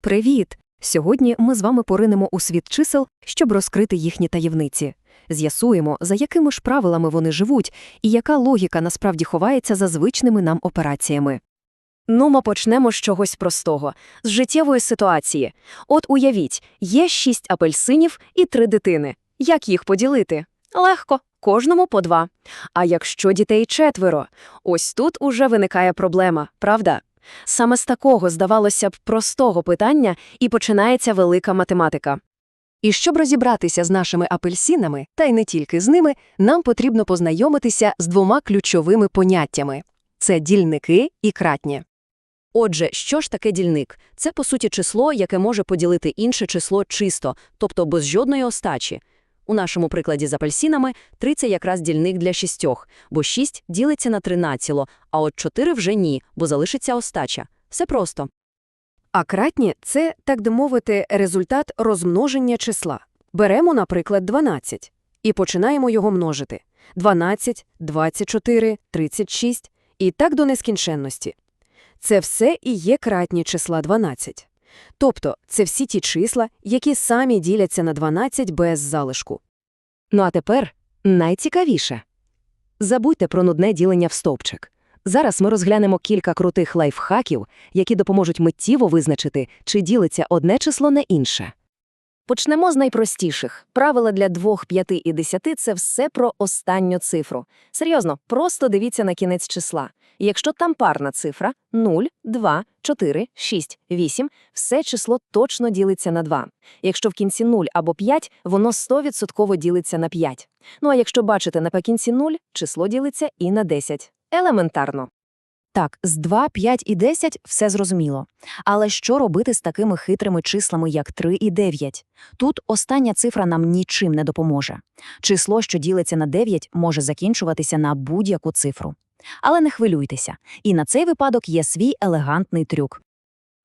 Привіт! Сьогодні ми з вами поринемо у світ чисел, щоб розкрити їхні таємниці. З'ясуємо, за якими ж правилами вони живуть і яка логіка насправді ховається за звичними нам операціями. Ну, ми почнемо з чогось простого, з життєвої ситуації. От уявіть, є шість апельсинів і три дитини. Як їх поділити? Легко, кожному по два. А якщо дітей четверо? Ось тут уже виникає проблема, правда? Саме з такого, здавалося б, простого питання і починається велика математика. І щоб розібратися з нашими апельсинами, та й не тільки з ними, нам потрібно познайомитися з двома ключовими поняттями – це дільники і кратні. Отже, що ж таке дільник? Це, по суті, число, яке може поділити інше число чисто, тобто без жодної остачі. У нашому прикладі з апельсинами 3 – це якраз дільник для шістьох, бо 6 ділиться на 13, а от 4 вже ні, бо залишиться остача. Все просто. А кратні – це, так би мовити, результат розмноження числа. Беремо, наприклад, 12 і починаємо його множити. 12, 24, 36 і так до нескінченності. Це все і є кратні числа 12. Тобто це всі ті числа, які самі діляться на 12 без залишку. Ну а тепер найцікавіше. Забудьте про нудне ділення в стовпчик. Зараз ми розглянемо кілька крутих лайфхаків, які допоможуть миттєво визначити, чи ділиться одне число на інше. Почнемо з найпростіших. Правила для 2, 5 і 10 – це все про останню цифру. Серйозно, просто дивіться на кінець числа. Якщо там парна цифра – 0, 2, 4, 6, 8, все число точно ділиться на 2. Якщо в кінці 0 або 5, воно 100% ділиться на 5. Ну а якщо бачите наприкінці 0, число ділиться і на 10. Елементарно. Так, з 2, 5 і 10 все зрозуміло. Але що робити з такими хитрими числами, як 3 і 9? Тут остання цифра нам нічим не допоможе. Число, що ділиться на 9, може закінчуватися на будь-яку цифру. Але не хвилюйтеся, і на цей випадок є свій елегантний трюк.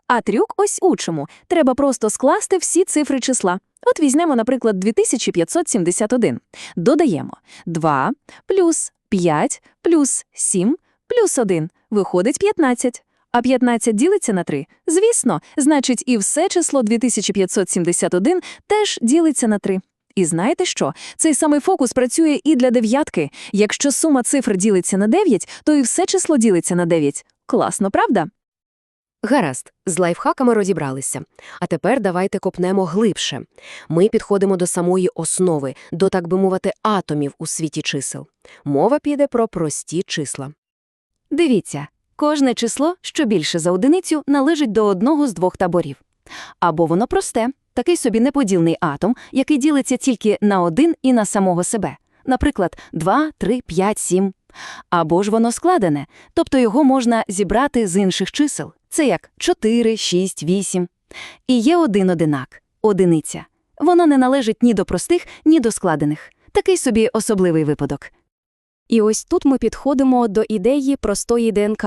А трюк ось у чому. Треба просто скласти всі цифри числа. От візьмемо, наприклад, 2571. Додаємо 2 плюс 5 плюс 7 плюс 1. Виходить 15. А 15 ділиться на 3. Звісно, значить і все число 2571 теж ділиться на 3. І знаєте що? Цей самий фокус працює і для дев'ятки. Якщо сума цифр ділиться на 9, то і все число ділиться на 9. Класно, правда? Гаразд, з лайфхаками розібралися. А тепер давайте копнемо глибше. Ми підходимо до самої основи, до, так би мовити, атомів у світі чисел. Мова піде про прості числа. Дивіться, кожне число, що більше за одиницю, належить до одного з двох таборів. Або воно просте, такий собі неподільний атом, який ділиться тільки на один і на самого себе. Наприклад, 2, 3, 5, 7. Або ж воно складене, тобто його можна зібрати з інших чисел. Це як 4, 6, 8. І є один одинак – одиниця. Воно не належить ні до простих, ні до складених. Такий собі особливий випадок. І ось тут ми підходимо до ідеї простої ДНК.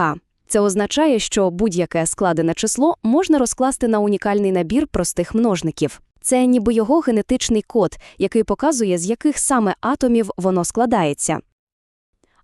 Це означає, що будь-яке складене число можна розкласти на унікальний набір простих множників. Це ніби його генетичний код, який показує, з яких саме атомів воно складається.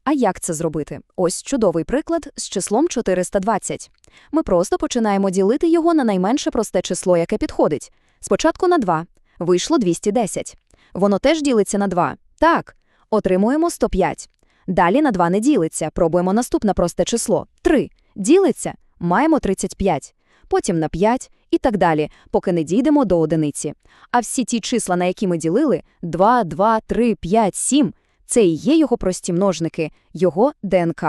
А як це зробити? Ось чудовий приклад з числом 420. Ми просто починаємо ділити його на найменше просте число, яке підходить. Спочатку на 2. Вийшло 210. Воно теж ділиться на 2. Так. Отримуємо 105. Далі на 2 не ділиться. Пробуємо наступне просте число. 3. Ділиться. Маємо 35. Потім на 5 і так далі, поки не дійдемо до одиниці. А всі ті числа, на які ми ділили – 2, 2, 3, 5, 7 – це і є його прості множники, його ДНК.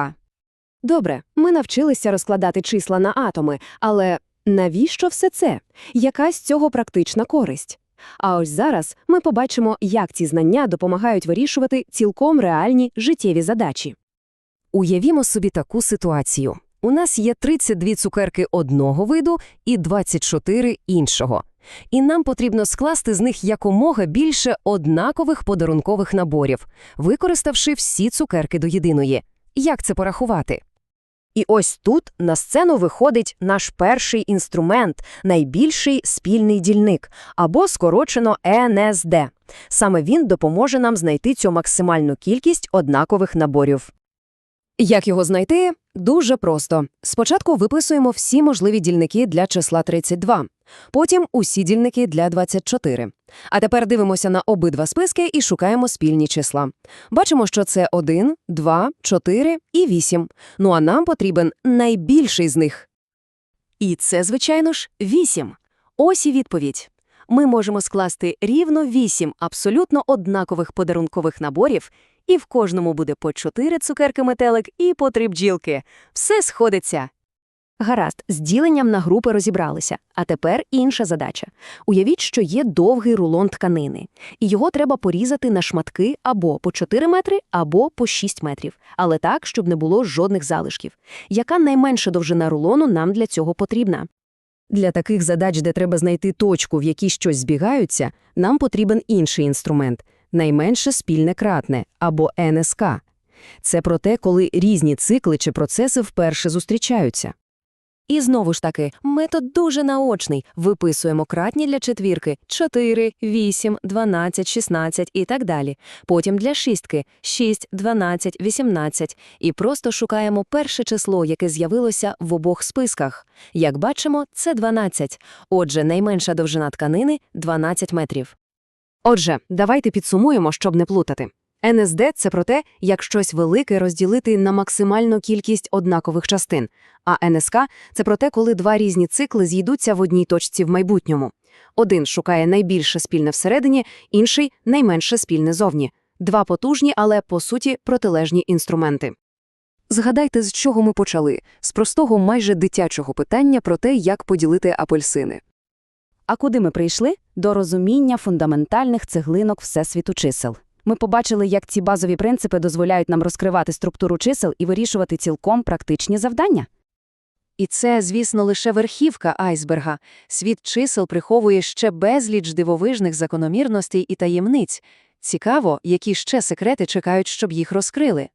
Добре, ми навчилися розкладати числа на атоми, але навіщо все це? Яка з цього практична користь? А ось зараз ми побачимо, як ці знання допомагають вирішувати цілком реальні життєві задачі. Уявімо собі таку ситуацію. У нас є 32 цукерки одного виду і 24 іншого. І нам потрібно скласти з них якомога більше однакових подарункових наборів, використавши всі цукерки до єдиної. Як це порахувати? І ось тут на сцену виходить наш перший інструмент – найбільший спільний дільник, або скорочено ЕНСД. Саме він допоможе нам знайти цю максимальну кількість однакових наборів. Як його знайти? Дуже просто. Спочатку виписуємо всі можливі дільники для числа 32. Потім усі дільники для 24. А тепер дивимося на обидва списки і шукаємо спільні числа. Бачимо, що це 1, 2, 4 і 8. Ну а нам потрібен найбільший з них. І це, звичайно ж, 8. Ось і відповідь. Ми можемо скласти рівно 8 абсолютно однакових подарункових наборів, і в кожному буде по 4 цукерки-метелик і по 3 бджілки. Все сходиться. Гаразд, з діленням на групи розібралися. А тепер інша задача. Уявіть, що є довгий рулон тканини, і його треба порізати на шматки або по 4 метри, або по 6 метрів, але так, щоб не було жодних залишків. Яка найменша довжина рулону нам для цього потрібна? Для таких задач, де треба знайти точку, в якій щось збігаються, нам потрібен інший інструмент – найменше спільне кратне, або НСК. Це про те, коли різні цикли чи процеси вперше зустрічаються. І знову ж таки, метод дуже наочний. Виписуємо кратні для четвірки – 4, 8, 12, 16 і так далі. Потім для шістки – 6, 12, 18. І просто шукаємо перше число, яке з'явилося в обох списках. Як бачимо, це 12. Отже, найменша довжина тканини – 12 метрів. Отже, давайте підсумуємо, щоб не плутати. НСД – це про те, як щось велике розділити на максимальну кількість однакових частин, а НСК – це про те, коли два різні цикли зійдуться в одній точці в майбутньому. Один шукає найбільше спільне всередині, інший – найменше спільне зовні. Два потужні, але, по суті, протилежні інструменти. Згадайте, з чого ми почали. З простого майже дитячого питання про те, як поділити апельсини. А куди ми прийшли? До розуміння фундаментальних цеглинок Всесвіту чисел. Ми побачили, як ці базові принципи дозволяють нам розкривати структуру чисел і вирішувати цілком практичні завдання. І це, звісно, лише верхівка айсберга. Світ чисел приховує ще безліч дивовижних закономірностей і таємниць. Цікаво, які ще секрети чекають, щоб їх розкрили.